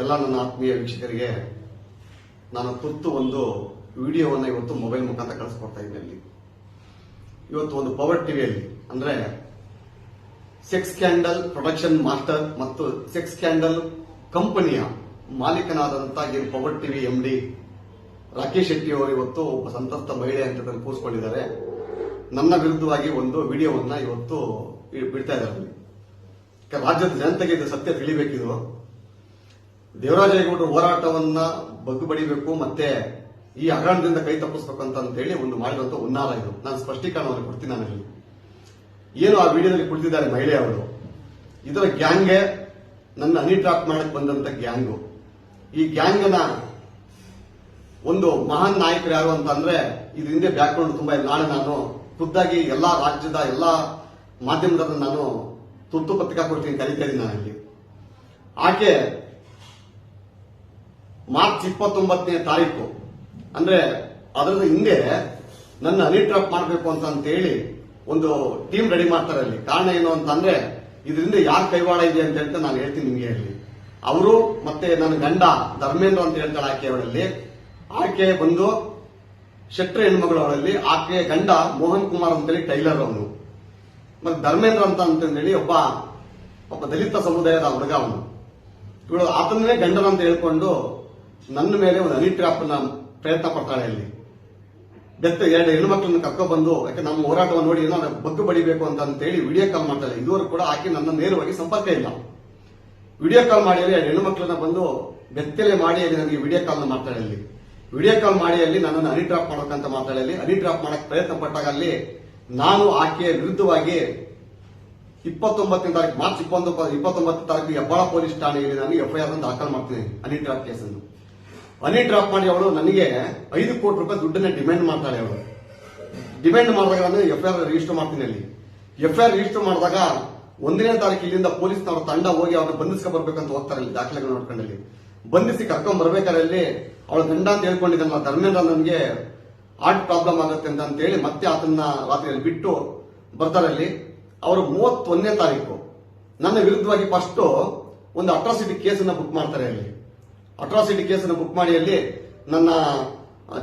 ಎಲ್ಲ ನನ್ನ ಆತ್ಮೀಯ ವೀಕ್ಷಕರಿಗೆ ನಾನು ತುರ್ತು ಒಂದು ವಿಡಿಯೋವನ್ನು ಇವತ್ತು ಮೊಬೈಲ್ ಮುಖಾಂತರ ಕಳಿಸ್ಕೊಡ್ತಾ ಇದ್ದೀನಿ ಅಲ್ಲಿ ಇವತ್ತು ಒಂದು ಪವರ್ ಟಿವಿಯಲ್ಲಿ ಅಂದ್ರೆ ಸೆಕ್ಸ್ ಕ್ಯಾಂಡಲ್ ಪ್ರೊಡಕ್ಷನ್ ಮಾಸ್ಟರ್ ಮತ್ತು ಸೆಕ್ಸ್ ಕ್ಯಾಂಡಲ್ ಕಂಪನಿಯ ಮಾಲೀಕನಾದಂತ ಈ power TV M D Rakesh Shetty ಅವರು ಇವತ್ತು ಒಬ್ಬ ಸಂತಸ್ತ ಮಹಿಳೆ ಅಂತ ಕೂರಿಸ್ಕೊಂಡಿದ್ದಾರೆ. ನನ್ನ ವಿರುದ್ಧವಾಗಿ ಒಂದು ವಿಡಿಯೋವನ್ನ ಇವತ್ತು ಬಿಡ್ತಾ ಇದ್ದಾರೆ ರಾಜ್ಯದ ಜನತೆಗೆ ಇದು ಸತ್ಯ ತಿಳಿಬೇಕಿದು. ದೇವರಾಜೇಗೌಡರ ಹೋರಾಟವನ್ನ ಬಗ್ಗುಬಡಿಬೇಕು, ಮತ್ತೆ ಈ ಹಗರಣದಿಂದ ಕೈ ತಪ್ಪಿಸ್ಬೇಕು ಅಂತ ಹೇಳಿ ಒಂದು ಮಾಡಿರುವಂತ ಉನ್ನಾಲ ಇದು. ನಾನು ಸ್ಪಷ್ಟೀಕರಣವನ್ನು ಕೊಡ್ತೀನಿ ನಾನು ಇಲ್ಲಿ. ಏನು ಆ ವಿಡಿಯೋದಲ್ಲಿ ಕುಳಿತಿದ್ದಾರೆ ಮಹಿಳೆಯವರು ಇದರ ಗ್ಯಾಂಗ್ಗೆ ನನ್ನ ಹನಿ ಟ್ರಾಪ್ ಮಾಡಕ್ ಬಂದಂತ ಗ್ಯಾಂಗು. ಈ ಗ್ಯಾಂಗ್ನ ಒಂದು ಮಹಾನ್ ನಾಯಕರು ಯಾರು ಅಂತ ಅಂದ್ರೆ ಇದ್ರ ಹಿಂದೆ ಬ್ಯಾಕ್ಗ್ರೌಂಡ್ ತುಂಬಾ. ನಾಳೆ ನಾನು ಖುದ್ದಾಗಿ ಎಲ್ಲಾ ರಾಜ್ಯದ ಎಲ್ಲಾ ಮಾಧ್ಯಮದ ನಾನು ತುರ್ತು ಪತ್ರಿಕಾ ಕೊಡ್ತೀನಿ ಇದ್ದೀನಿ ನಾನು ಇಲ್ಲಿ ಆಕೆ ಮಾರ್ಚ್ ಇಪ್ಪತ್ತೊಂಬತ್ತನೇ ತಾರೀಕು. ಅಂದ್ರೆ ಅದರ ಹಿಂದೆ ನನ್ನ ಹನಿ ಟ್ರಾಪ್ ಮಾಡಬೇಕು ಅಂತ ಹೇಳಿ ಒಂದು ಟೀಮ್ ರೆಡಿ ಮಾಡ್ತಾರೆ ಅಲ್ಲಿ. ಕಾರಣ ಏನು ಅಂತಂದ್ರೆ, ಇದರಿಂದ ಯಾರ ಕೈವಾಡ ಇದೆ ಅಂತ ಹೇಳ್ತಾ ನಾನು ಹೇಳ್ತೀನಿ ನಿಮಗೆ ಅಲ್ಲಿ ಅವರು ಮತ್ತೆ ನನ್ನ ಗಂಡ ಧರ್ಮೇಂದ್ರ ಅಂತ ಹೇಳ್ತಾಳೆ ಆಕೆ ಅವಳಲ್ಲಿ. ಆಕೆ ಬಂದು ಶೆಟ್ರ ಹೆಣ್ಮಗಳು ಅವಳಲ್ಲಿ. ಆಕೆ ಗಂಡ ಮೋಹನ್ ಕುಮಾರ್ ಅಂತೇಳಿ ಟೈಲರ್ ಅವನು. ಮತ್ತೆ ಧರ್ಮೇಂದ್ರ ಅಂತ ಅಂತಂದೇಳಿ ಒಬ್ಬ ಒಬ್ಬ ದಲಿತ ಸಮುದಾಯದ ಹುಡುಗ ಅವನು. ಇವಳು ಆತನೇ ಗಂಡನ ಅಂತ ಹೇಳ್ಕೊಂಡು ನನ್ನ ಮೇಲೆ ಒಂದು ಹನಿ ಟ್ರಾಪ್ನ ಪ್ರಯತ್ನ ಪಡ್ತಾಳೆ ಅಲ್ಲಿ. ಬೆತ್ತ ಎರಡು ಹೆಣ್ಮಕ್ಳನ್ನ ಬಂದು ಯಾಕೆ ನಮ್ಮ ಹೋರಾಟವನ್ನು ನೋಡಿ ಏನೋ ಬಗ್ಗು ಬಡಿಬೇಕು ಅಂತ ಹೇಳಿ ವಿಡಿಯೋ ಕಾಲ್ ಮಾಡ್ತಾಳೆ ಇದುವರೆಗೂ ಕೂಡ ಆಕೆ ನನ್ನ ನೇರವಾಗಿ ಸಂಪರ್ಕ ಇಲ್ಲ. ವಿಡಿಯೋ ಕಾಲ್ ಮಾಡಿ ಎರಡು ಹೆಣ್ಮಕ್ಳನ್ನ ಬಂದು ಬೆತ್ತಲೆ ಮಾಡಿ ಅಲ್ಲಿ ನನಗೆ ವಿಡಿಯೋ ಕಾಲ್ ಮಾಡ್ತಾಳೆ ಅಲ್ಲಿ. ವಿಡಿಯೋ ಕಾಲ್ ಮಾಡಿ ಅಲ್ಲಿ ನನ್ನನ್ನು ಅನಿ ಡ್ರಾಪ್ ಮಾಡೋಕಂತ ಮಾತಾಡಿ ಅಲ್ಲಿ. ಹನಿ ಡ್ರಾಪ್ ಮಾಡಕ್ಕೆ ಪ್ರಯತ್ನ ಪಟ್ಟಾಗ ಅಲ್ಲಿ ನಾನು ಆಕೆಯ ವಿರುದ್ಧವಾಗಿ ಇಪ್ಪತ್ತೊಂಬತ್ತನೇ ತಾರೀಕು, ಮಾರ್ಚ್ ಇಪ್ಪತ್ತೊಂಬತ್ತು, ಇಪ್ಪತ್ತೊಂಬತ್ತನೇ ತಾರೀಕು ಹೆಬ್ಬಾಳ ಪೊಲೀಸ್ ಠಾಣೆಯಲ್ಲಿ ನಾನು ಎಫ್ಐಆರ್ ದಾಖಲು ಮಾಡ್ತೀನಿ ಅನಿ ಡ್ರಾಪ್ ಕೇಸನ್ನು. ಹನಿ ಡ್ರಾಪ್ ಮಾಡಿ ಅವಳು ನನಗೆ ಐದು ಕೋಟಿ ರೂಪಾಯಿ ದುಡ್ಡನ್ನ ಡಿಮ್ಯಾಂಡ್ ಮಾಡ್ತಾಳೆ ಅವಳು ಡಿಮ್ಯಾಂಡ್ ಮಾಡಿದಾಗ ನಾನು ಎಫ್ಐಆರ್ ರಿಜಿಸ್ಟರ್ ಮಾಡ್ತೀನಿ ಅಲ್ಲಿ. ಎಫ್ಐಆರ್ ರಿಜಿಸ್ಟರ್ ಮಾಡಿದಾಗ ಒಂದನೇ ತಾರೀಕು ಇಲ್ಲಿಂದ ಪೊಲೀಸ್ನವರ ತಂಡ ಹೋಗಿ ಅವ್ರನ್ನ ಬಂಧಿಸ್ಕೊ ಬರ್ಬೇಕಂತ ಹೋಗ್ತಾರೆ ಅಲ್ಲಿ ದಾಖಲೆಗಳು ನೋಡ್ಕೊಂಡಲ್ಲಿ. ಬಂಧಿಸಿ ಕರ್ಕೊಂಡ್ ಬರ್ಬೇಕಾದ್ರೆ ಅಲ್ಲಿ ಅವಳ ಗಂಡ ಅಂತ ಹೇಳ್ಕೊಂಡಿದ್ದಲ್ಲ ಧರ್ಮೇಂದ್ರ ನನಗೆ ಹಾರ್ಟ್ ಪ್ರಾಬ್ಲಮ್ ಆಗುತ್ತೆ ಅಂತ ಹೇಳಿ ಮತ್ತೆ ಆತನ್ನ ರಾತ್ರಿಯಲ್ಲಿ ಬಿಟ್ಟು ಬರ್ತಾರೆ ಅಲ್ಲಿ. ಅವರು ಮೂವತ್ತೊಂದನೇ ತಾರೀಕು ನನ್ನ ವಿರುದ್ಧವಾಗಿ ಫಸ್ಟ್ ಒಂದು ಅಟ್ರಾಸಿಟಿ ಕೇಸನ್ನ ಬುಕ್ ಮಾಡ್ತಾರೆ ಅಲ್ಲಿ. ಅಟ್ರಾಸಿಟಿ ಕೇಸನ್ನು ಬುಕ್ ಮಾಡಿ ಅಲ್ಲಿ ನನ್ನ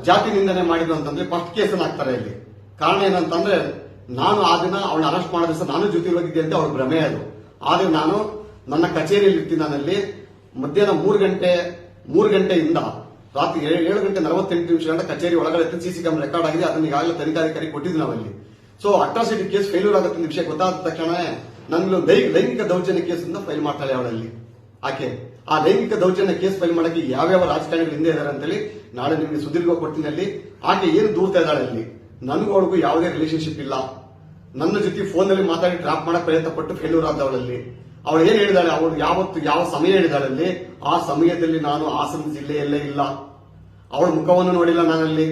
ಜಾತಿ ನಿಂದನೆ ಮಾಡಿದ್ರು ಅಂತಂದ್ರೆ ಫಸ್ಟ್ ಕೇಸನ್ನು ಹಾಕ್ತಾರೆ ಇಲ್ಲಿ. ಕಾರಣ ಏನಂತಂದ್ರೆ, ನಾನು ಆ ದಿನ ಅವಳನ್ನ ಅರೆಸ್ಟ್ ಮಾಡೋ ದಿವಸ ನಾನು ಜೊತೆ ಹೋಗಿದ್ದೆ ಅಂತ ಅವ್ರ ಭ್ರಮೆ ಅದು. ಆದ್ರೆ ನಾನು ನನ್ನ ಕಚೇರಿಯಲ್ಲಿ ಇರ್ತೀನಿ ನಾನಲ್ಲಿ ಮಧ್ಯಾಹ್ನ ಮೂರು ಗಂಟೆ, ಮೂರು ಗಂಟೆಯಿಂದ ರಾತ್ರಿ ಏಳು ಗಂಟೆ ನಲವತ್ತೆಂಟು ನಿಮಿಷ ಗಂಟೆ ಕಚೇರಿ ಒಳಗಡೆ ಸಿಸಿ ಕ್ಯಾಮ್ ರೆಕಾರ್ಡ್ ಆಗಿದೆ, ಅದನ್ನ ಈಗಾಗಲೇ ತನಿಖಾಧಿಕಾರಿ ಕೊಟ್ಟಿದ್ವಿ ನಾವಲ್ಲಿ. ಸೊ ಅಟ್ರಾಸಿಟಿ ಕೇಸ್ ಫೇಲ್ಯೂರ್ ಆಗುತ್ತೆ ವಿಷಯ ಗೊತ್ತಾದ ತಕ್ಷಣ ನನ್ನ ಲೈಂಗಿಕ ದೌರ್ಜನ್ಯ ಕೇಸಿಂದ ಫೈಲ್ ಮಾಡ್ತಾಳೆ ಅವಳಲ್ಲಿ. ಆಕೆ. ಆ ಲೈಂಗಿಕ ದೌರ್ಜನ್ಯ ಕೇಸ್ ಫೈಲ್ ಮಾಡಕ್ಕೆ ಯಾವ್ಯಾವ ರಾಜಕಾರಣಿಗಳು ಹಿಂದೆ ಇದಾರೆ ಅಂತೇಳಿ ನಾಳೆ ನಿಮಗೆ ಸುದೀರ್ಘ ಕೊಡ್ತೀನಿ ಅಲ್ಲಿ ಆಕೆ ಏನು ದೂರ್ತಾ ಇದ್ದಾಳೆ ಅಲ್ಲಿ? ನನಗೂ ಯಾವುದೇ ರಿಲೇಶನ್ಶಿಪ್ ಇಲ್ಲ. ನನ್ನ ಜೊತೆ ಫೋನ್ನಲ್ಲಿ ಮಾತಾಡಿ ಡ್ರಾಪ್ ಮಾಡಕ್ ಪ್ರಯತ್ನ ಪಟ್ಟು ಫೇಲ್ಯೂರ್ ಆದವಳಲ್ಲಿ ಅವಳು ಏನ್ ಹೇಳಿದಾಳೆ? ಅವಳು ಯಾವತ್ತು ಯಾವ ಸಮಯ ಹೇಳಿದಾಳೆ ಅಲ್ಲಿ? ಆ ಸಮಯದಲ್ಲಿ ನಾನು ಹಾಸನ ಜಿಲ್ಲೆಯಲ್ಲೇ ಇಲ್ಲ. ಅವಳ ಮುಖವನ್ನು ನೋಡಿಲ್ಲ ನಾನಲ್ಲಿ.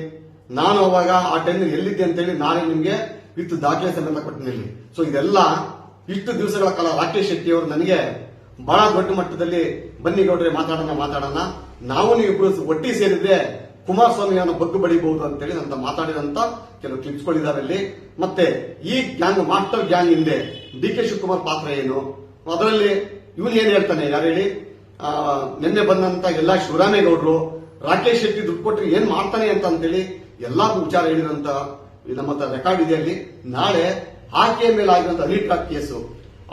ನಾನು ಅವಾಗ ಆ ಟೈಮ್ ಎಲ್ಲಿದ್ದೆ ಅಂತೇಳಿ ನಾನೇ ನಿಮಗೆ ವಿತ್ ದಾಖಲೆ ಸಂಬಂಧ ಕೊಟ್ಟಿನಲ್ಲಿ ಸೊ ಇದೆಲ್ಲ ಇಷ್ಟು ದಿವಸಗಳ ಕಾಲ ರಾಕೇಶ್ ಶೆಟ್ಟಿ ಅವರು ನನಗೆ ಬಹಳ ದೊಡ್ಡ ಮಟ್ಟದಲ್ಲಿ ಬನ್ನಿ ಗೌಡ್ರೆ, ಮಾತಾಡೋಣ ಮಾತಾಡೋಣ. ನಾವು ಇಬ್ರು ಒಟ್ಟಿ ಸೇರಿದ್ರೆ ಕುಮಾರಸ್ವಾಮಿಯನ್ನು ಬಗ್ಗು ಬಡಿಬಹುದು ಅಂತೇಳಿ ಅಂತ ಮಾತಾಡಿದಂತ ಕೆಲವು ಕ್ಲಿಪ್ಸ್ಗಳಿದಾವೆ ಅಲ್ಲಿ. ಮತ್ತೆ ಈ ಗ್ಯಾಂಗ್ ಮಾಸ್ಟರ್ ಗ್ಯಾಂಗ್ ಹಿಂದೆ ಡಿ ಕೆ ಶಿವಕುಮಾರ್ ಪಾತ್ರ ಏನು? ಅದರಲ್ಲಿ ಇವನು ಏನ್ ಹೇಳ್ತಾನೆ, ಯಾರು ಹೇಳಿ? ನಿನ್ನೆ ಬಂದಂತ ಎಲ್ಲಾ ಶಿವರಾಮೇಗೌಡರು, ರಾಕೇಶ್ ಶೆಟ್ಟಿ ದುಡ್ಡು ಕೊಟ್ಟರೆ ಏನ್ ಮಾಡ್ತಾನೆ ಅಂತ ಅಂತೇಳಿ ಎಲ್ಲಾ ವಿಚಾರ ಹೇಳಿದಂತ ನಮ್ಮ ರೆಕಾರ್ಡ್ ಇದೆ ಅಲ್ಲಿ. ನಾಳೆ ಆಕೆಯ ಮೇಲೆ ಆಗಿರುವಂತಹ ಅನಿಟ್ರಾಕ್ ಟ್ರಾಕ್ ಕೇಸು.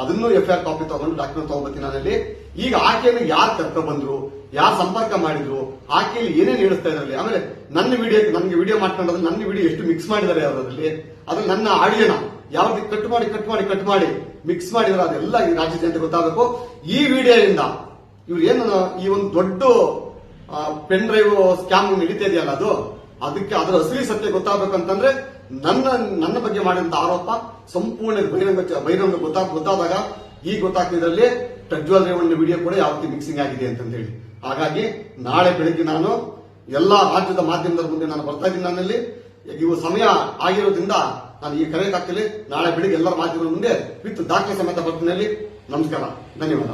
ಅದನ್ನು ಎಫ್ಐಆರ್ ಕಾಪಿ ತಗೊಂಡು ಡಾಕ್ಯುಮೆಂಟ್ ತಗೊಂಡ್ಬತ್ತೀನಿ ನಾನಲ್ಲಿ ಈಗ ಆಕೆಯನ್ನು ಯಾರು ಕರ್ಕೊ ಬಂದ್ರು, ಯಾರು ಸಂಪರ್ಕ ಮಾಡಿದ್ರು, ಆಕೆಯಲ್ಲಿ ಏನೇನು ಹೇಳಿಸ್ತಾ ಇದ್ರಲ್ಲಿ ಆಮೇಲೆ ನನ್ನ ವಿಡಿಯೋ ನನಗೆ ವಿಡಿಯೋ ಮಾಡ್ಕೊಂಡ್ರೆ ನನ್ನ ವಿಡಿಯೋ ಎಷ್ಟು ಮಿಕ್ಸ್ ಮಾಡಿದ್ದಾರೆ ಅದರಲ್ಲಿ? ಅದು ನನ್ನ ಆಡಿಯೋನ ಯಾವ್ದು ಕಟ್ ಮಾಡಿ ಕಟ್ ಮಾಡಿ ಕಟ್ ಮಾಡಿ ಮಿಕ್ಸ್ ಮಾಡಿದ್ರೆ, ಅದೆಲ್ಲ ರಾಜ್ಯ ಜನತೆ ಗೊತ್ತಾಗಬೇಕು. ಈ ವಿಡಿಯೋದಿಂದ ಇವ್ರು ಏನು, ಈ ಒಂದು ದೊಡ್ಡ ಪೆನ್ ಡ್ರೈವ್ ಸ್ಕ್ಯಾಮ್ ನಡೀತಾ ಇದೆಯಲ್ಲ ಅದು? ಅದಕ್ಕೆ ಅದರ ಅಸಲಿ ಸತ್ಯ ಗೊತ್ತಾಗಬೇಕಂತಂದ್ರೆ ನನ್ನ ನನ್ನ ಬಗ್ಗೆ ಮಾಡಿದಂತ ಆರೋಪ ಸಂಪೂರ್ಣ ಬಹಿರಂಗ ಬಹಿರಂಗ ಗೊತ್ತಾಗ ಗೊತ್ತಾದಾಗ ಈ ಗೊತ್ತಾಗ್ತಿದ್ರಲ್ಲಿ ಪ್ರಜ್ವಲ್ ರೇವಣ್ಣ ವಿಡಿಯೋ ಕೂಡ ಯಾವ ಮಿಕ್ಸಿಂಗ್ ಆಗಿದೆ ಅಂತ ಹೇಳಿ ಹಾಗಾಗಿ ನಾಳೆ ಬೆಳಿಗ್ಗೆ ನಾನು ಎಲ್ಲಾ ರಾಜ್ಯದ ಮಾಧ್ಯಮದ ಮುಂದೆ ನಾನು ಬರ್ತಾ ಇದ್ದೀನಿ ನನ್ನಲ್ಲಿ. ಇವು ಸಮಯ ಆಗಿರೋದ್ರಿಂದ ನಾನು ಈ ಕರೆ ಹಾಕ್ತೀನಿ ನಾಳೆ ಬೆಳಿಗ್ಗೆ ಎಲ್ಲರ ಮಾಧ್ಯಮದ ಮುಂದೆ ವಿತ್ ದಾಖಲೆ ಸಮೇತ ಬರ್ತೀನಿ ನಮಸ್ಕಾರ. ಧನ್ಯವಾದ.